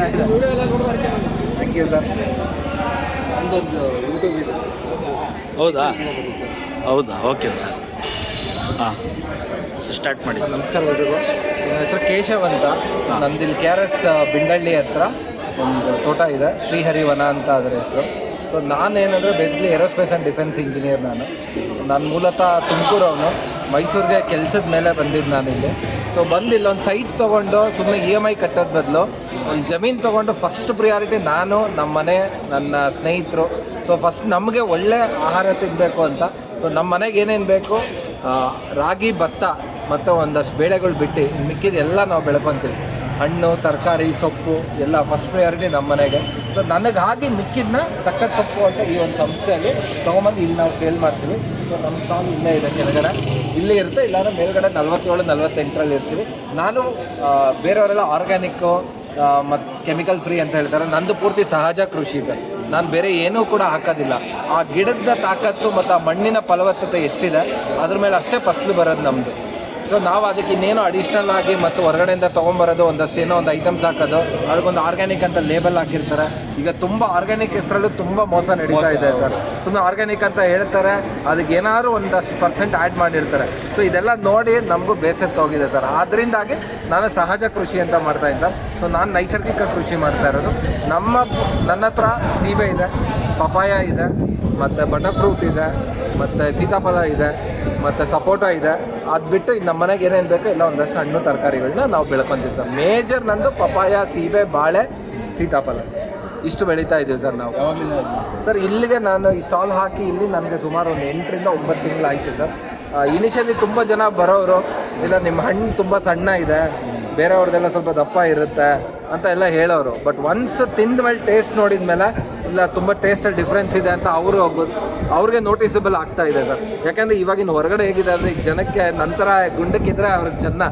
ನಡೀತಾ ಇದೆ thank you sir ನಮ್ಮದೊಂದು ಯೂಟ್ಯೂಬ್ ಇದೆ. ಹೌದಾ? ಹೌದಾ? ಓಕೆ ಸರ್ ಹಾಂ. ಸ್ಟಾರ್ಟ್ ಮಾಡಿ. ನಮಸ್ಕಾರ ಎಲ್ರಿಗೂ. ನನ್ನ ಹೆಸರು ಕೇಶವ್ ಅಂತ. ನಂದಿಲ್ಲಿ ಕೆ ಆರ್ ಎಸ್ ಬಿಂಡಳ್ಳಿ ಹತ್ರ ಒಂದು ತೋಟ ಇದೆ. ಶ್ರೀಹರಿವನ ಅಂತ ಅದರ ಹೆಸರು. So ನಾನೇನಂದರೆ basically aerospace and defence engineer ನಾನು. ನಾನು ಮೂಲತಃ ತುಮಕೂರವನು ಮೈಸೂರಿಗೆ ಕೆಲಸದ ಮೇಲೆ ಬಂದಿದ್ದು ನಾನು ಇಲ್ಲಿ ಸೊ ಬಂದು ಇಲ್ಲೊಂದು ಸೈಟ್ ತೊಗೊಂಡು ಸುಮ್ಮನೆ ಇ ಎಂ ಐ ಕಟ್ಟೋದ್ ಬದಲು ಒಂದು ಜಮೀನು ತೊಗೊಂಡು ಫಸ್ಟ್ ಪ್ರಿಯಾರಿಟಿ ನಾನು ನಮ್ಮ ಮನೆ, ನನ್ನ ಸ್ನೇಹಿತರು. ಸೊ ಫಸ್ಟ್ ನಮಗೆ ಒಳ್ಳೆ ಆಹಾರ ತಿನ್ನಬೇಕು ಅಂತ. ಸೊ ನಮ್ಮ ಮನೆಗೆ ಏನೇನು ಬೇಕು? ರಾಗಿ, ಭತ್ತ ಮತ್ತು ಒಂದಷ್ಟು ಬೇಳೆಗಳು ಬಿಟ್ಟು ಮಿಕ್ಕಿದೆಲ್ಲ ನಾವು ಬೆಳ್ಕೊತೀವಿ. ಹಣ್ಣು, ತರಕಾರಿ, ಸೊಪ್ಪು ಎಲ್ಲ ಫಸ್ಟ್ ಪ್ರಿಯಾರಿಟಿ ನಮ್ಮ ಮನೆಗೆ. ಸೊ ನನಗಾಗಿ ಮಿಕ್ಕಿದ್ನ ಸಕ್ಕತ್ ಸೊಪ್ಪು ಅಂತ ಈ ಒಂದು ಸಂಸ್ಥೆಯಲ್ಲಿ ತೊಗೊಂಬಂದು ಇಲ್ಲಿ ನಾವು ಸೇಲ್ ಮಾಡ್ತೀವಿ. ಸೊ ನಮ್ಮ ಸ್ಟಾಲ್ ಇಲ್ಲೇ ಇದೆ ಕೆಳಗಡೆ. ಇಲ್ಲಿ ಇರುತ್ತೆ, ಇಲ್ಲಾಂದ್ರೆ ಮೇಲ್ಗಡೆ ನಲ್ವತ್ತೇಳು, ನಲ್ವತ್ತೆಂಟರಲ್ಲಿ ಇರ್ತೀವಿ. ನಾನು ಬೇರೆಯವರೆಲ್ಲ ಆರ್ಗ್ಯಾನಿಕ್ಕು ಮತ್ತು ಕೆಮಿಕಲ್ ಫ್ರೀ ಅಂತ ಹೇಳ್ತಾರೆ. ನಂದು ಪೂರ್ತಿ ಸಹಜ ಕೃಷಿ ಸರ್. ನಾನು ಬೇರೆ ಏನೂ ಕೂಡ ಹಾಕೋದಿಲ್ಲ. ಆ ಗಿಡದ ತಾಕತ್ತು ಮತ್ತು ಆ ಮಣ್ಣಿನ ಫಲವತ್ತತೆ ಎಷ್ಟಿದೆ, ಅದ್ರ ಮೇಲೆ ಅಷ್ಟೇ ಫಸ್ಲು ಬರೋದು ನಮ್ಮದು ಸೊ ನಾವು ಅದಕ್ಕೆ ಇನ್ನೇನು ಅಡಿಷ್ನಲ್ ಆಗಿ ಮತ್ತು ಹೊರಗಡೆಯಿಂದ ತೊಗೊಂಬರೋದು ಒಂದಷ್ಟು ಏನೋ ಒಂದು ಐಟಮ್ಸ್ ಹಾಕೋದು ಅದಕ್ಕೊಂದು ಆರ್ಗ್ಯಾನಿಕ್ ಅಂತ ಲೇಬಲ್ ಹಾಕಿರ್ತಾರೆ. ಈಗ ತುಂಬ ಆರ್ಗ್ಯಾನಿಕ್ ಹೆಸರಲ್ಲೂ ತುಂಬ ಮೋಸ ನಡೀತಾ ಇದೆ ಸರ್. ಸುಮ್ಮನೆ ಆರ್ಗ್ಯಾನಿಕ್ ಅಂತ ಹೇಳ್ತಾರೆ ಅದಕ್ಕೆ ಏನಾದ್ರು ಒಂದಷ್ಟು ಪರ್ಸೆಂಟ್ ಆ್ಯಡ್ ಮಾಡಿರ್ತಾರೆ. ಸೊ ಇದೆಲ್ಲ ನೋಡಿ ನಮಗೂ ಬೇಸತ್ತು ಹೋಗಿದೆ ಸರ್. ಅದರಿಂದಾಗಿ ನಾನು ಸಹಜ ಕೃಷಿ ಅಂತ ಮಾಡ್ತಾ ಇದ್ದೆ ಸರ್. ಸೊ ನಾನು ನೈಸರ್ಗಿಕ ಕೃಷಿ ಮಾಡ್ತಾ ಇರೋದು. ನಮ್ಮ ನನ್ನ ಹತ್ರ ಸೀಬೆ ಇದೆ ಪಪಾಯ ಇದೆ ಮತ್ತು ಬಟರ್ ಫ್ರೂಟ್ ಇದೆ ಮತ್ತು ಸೀತಾಫಲ ಇದೆ ಮತ್ತು ಸಪೋಟ ಇದೆ. ಅದು ಬಿಟ್ಟು ನಮ್ಮ ಮನೆಗೆ ಏನೇನು ಬೇಕೋ ಎಲ್ಲ ಒಂದಷ್ಟು ಹಣ್ಣು ತರಕಾರಿಗಳನ್ನ ನಾವು ಬೆಳ್ಕೊಂತೀವಿ ಸರ್. ಮೇಜರ್ ನಂದು ಪಪಾಯ ಸೀಬೆ ಬಾಳೆ ಸೀತಾಫಲ ಇಷ್ಟು ಬೆಳೀತಾ ಇದ್ದೀವಿ ಸರ್ ನಾವು. ಸರ್ ಇಲ್ಲಿಗೆ ನಾನು ಈ ಸ್ಟಾಲ್ ಹಾಕಿ ಇಲ್ಲಿ ನನಗೆ ಸುಮಾರು ಒಂದು ಎಂಟರಿಂದ ಒಂಬತ್ತು ತಿಂಗಳು ಆಯಿತು ಸರ್ ಇನಿಷಿಯಲಿ ತುಂಬ ಜನ ಬರೋರು ಇಲ್ಲ ನಿಮ್ಮ ಹಣ್ಣು ತುಂಬ ಸಣ್ಣ ಇದೆ ಬೇರೆಯವ್ರದ್ದೆಲ್ಲ ಸ್ವಲ್ಪ ದಪ್ಪ ಇರುತ್ತೆ ಅಂತ ಎಲ್ಲ ಹೇಳೋರು. ಬಟ್ ಒನ್ಸ್ ತಿಂದ ಮೇಲೆ ಟೇಸ್ಟ್ ನೋಡಿದ ಮೇಲೆ ಇಲ್ಲ ತುಂಬ ಟೇಸ್ಟ್ ಡಿಫ್ರೆನ್ಸ್ ಇದೆ ಅಂತ ಅವರು ಅವ್ರಿಗೆ ನೋಟಿಸಬಲ್ ಆಗ್ತಾ ಇದೆ ಸರ್. ಯಾಕಂದ್ರೆ ಇವಾಗಿನ ಹೊರಗಡೆ ಹೇಗಿದೆ ಅಂದರೆ ಈಗ ಜನಕ್ಕೆ ನಂತರ ಗುಂಡಕ್ಕಿದ್ರೆ ಅವ್ರಿಗೆ ಚೆನ್ನ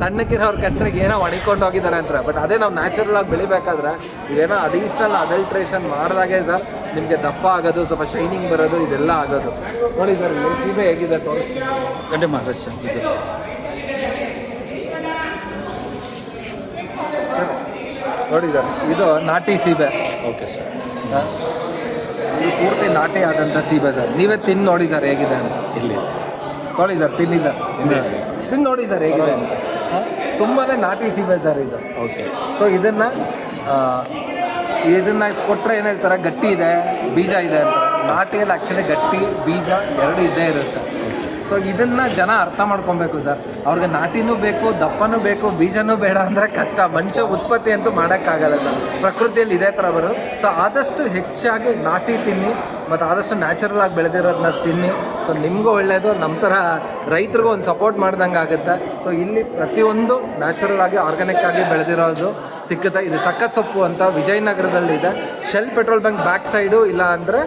ಸಣ್ಣಕ್ಕಿರೋ ಅವ್ರ ಕಂಟ್ರಿಗೆ ಏನೋ ಒಣಿಕೊಂಡು ಹೋಗಿದ್ದಾರೆ ಅಂತ ಬಟ್ ಅದೇ ನಾವು ನ್ಯಾಚುರಲ್ ಆಗಿ ಬೆಳಿಬೇಕಾದ್ರೆ ಏನೋ ಅಡಿಷ್ನಲ್ ಅಡಲ್ಟ್ರೇಷನ್ ಮಾಡಿದಾಗೆ ಸರ್ ನಿಮಗೆ ದಪ್ಪ ಆಗೋದು ಸ್ವಲ್ಪ ಶೈನಿಂಗ್ ಬರೋದು ಇದೆಲ್ಲ ಆಗೋದು. ನೋಡಿ ಸರ್ ಸೀಬೆ ಹೇಗಿದೆ ತೋರಿಸಿ. ಇದು ನೋಡಿ ಸರ್ ಇದು ನಾಟಿ ಸೀಬೆ. Okay sir? ಇದು ಪೂರ್ತಿ ನಾಟಿ ಆದಂಥ ಸೀಬೆ ಸರ್ ನೀವೇ ತಿಂದು ನೋಡಿ ಸರ್ ಹೇಗಿದೆ ಅಂತ. ಇಲ್ಲಿ. ನೋಡಿ ಸರ್ ತಿನ್ನಿ ಸರ್ ತಿಂದು ನೋಡಿ ಸರ್ ಹೇಗಿದೆ ಅಂತ. ತುಂಬಾ ನಾಟಿ ಸೀಬೆ ಸರ್ ಇದು. ಓಕೆ. ಸೊ ಇದನ್ನು ಇದನ್ನು ಕೊಟ್ಟರೆ ಏನು ಹೇಳ್ತಾರೆ? ಗಟ್ಟಿ ಇದೆ ಬೀಜ ಇದೆ ಅಂತ. ನಾಟಿಯಲ್ಲಿ ಆ್ಯಕ್ಚುಲಿ ಗಟ್ಟಿ ಬೀಜ ಎರಡು ಇದ್ದೇ ಇರುತ್ತೆ. ಸೊ ಇದನ್ನ ಜನ ಅರ್ಥ ಮಾಡ್ಕೊಬೇಕು ಸರ್. ಅವ್ರಿಗೆ ನಾಟಿನೂ ಬೇಕು, ದಪ್ಪನೂ ಬೇಕು, ಬೀಜನೂ ಬೇಡ ಅಂದರೆ ಕಷ್ಟ. ಮನುಷ್ಯ ಉತ್ಪತ್ತಿ ಅಂತೂ ಮಾಡೋಕ್ಕಾಗಲ್ಲ ಸರ್. ಪ್ರಕೃತಿಯಲ್ಲಿ ಇದೇ ಥರ ಬರೋದು. ಸೊ ಆದಷ್ಟು ಹೆಚ್ಚಾಗಿ ನಾಟಿ ತಿನ್ನಿ, ಮತ್ತು ಆದಷ್ಟು ನ್ಯಾಚುರಲ್ ಆಗಿ ಬೆಳೆದಿರೋದನ್ನ ತಿನ್ನಿ. ಸೊ ನಿಮಗೂ ಒಳ್ಳೆಯದು ನಮ್ಮ ಥರ ರೈತರಿಗೂ ಒಂದು ಸಪೋರ್ಟ್ ಮಾಡ್ದಂಗೆ ಆಗುತ್ತೆ. ಸೊ ಇಲ್ಲಿ ಪ್ರತಿಯೊಂದು ನ್ಯಾಚುರಲ್ ಆಗಿ ಆರ್ಗ್ಯಾನಿಕ್ ಆಗಿ ಬೆಳೆದಿರೋದು ಸಿಕ್ಕುತ್ತೆ. ಇದು ಸಖತ್ ಸೊಪ್ಪು ಅಂತ ವಿಜಯನಗರದಲ್ಲಿದೆ. Shell petrol bunk back side ಇಲ್ಲ ಅಂದರೆ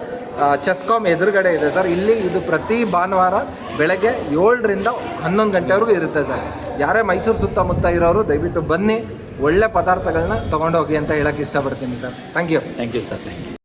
ಚೆಸ್ಕಾಮ್ ಎದುರುಗಡೆ ಇದೆ ಸರ್. ಇಲ್ಲಿ ಇದು ಪ್ರತಿ ಭಾನುವಾರ ಬೆಳಗ್ಗೆ ಏಳರಿಂದ ಹನ್ನೊಂದು ಗಂಟೆವರೆಗೂ ಇರುತ್ತೆ ಸರ್. ಯಾರೇ ಮೈಸೂರು ಸುತ್ತಮುತ್ತ ಇರೋರು, ದಯವಿಟ್ಟು ಬನ್ನಿ. ಒಳ್ಳೆ ಪದಾರ್ಥಗಳನ್ನ ತೊಗೊಂಡೋಗಿ ಅಂತ ಹೇಳಕ್ಕೆ ಇಷ್ಟಪಡ್ತೀನಿ sir. Thank you thank you sir thank you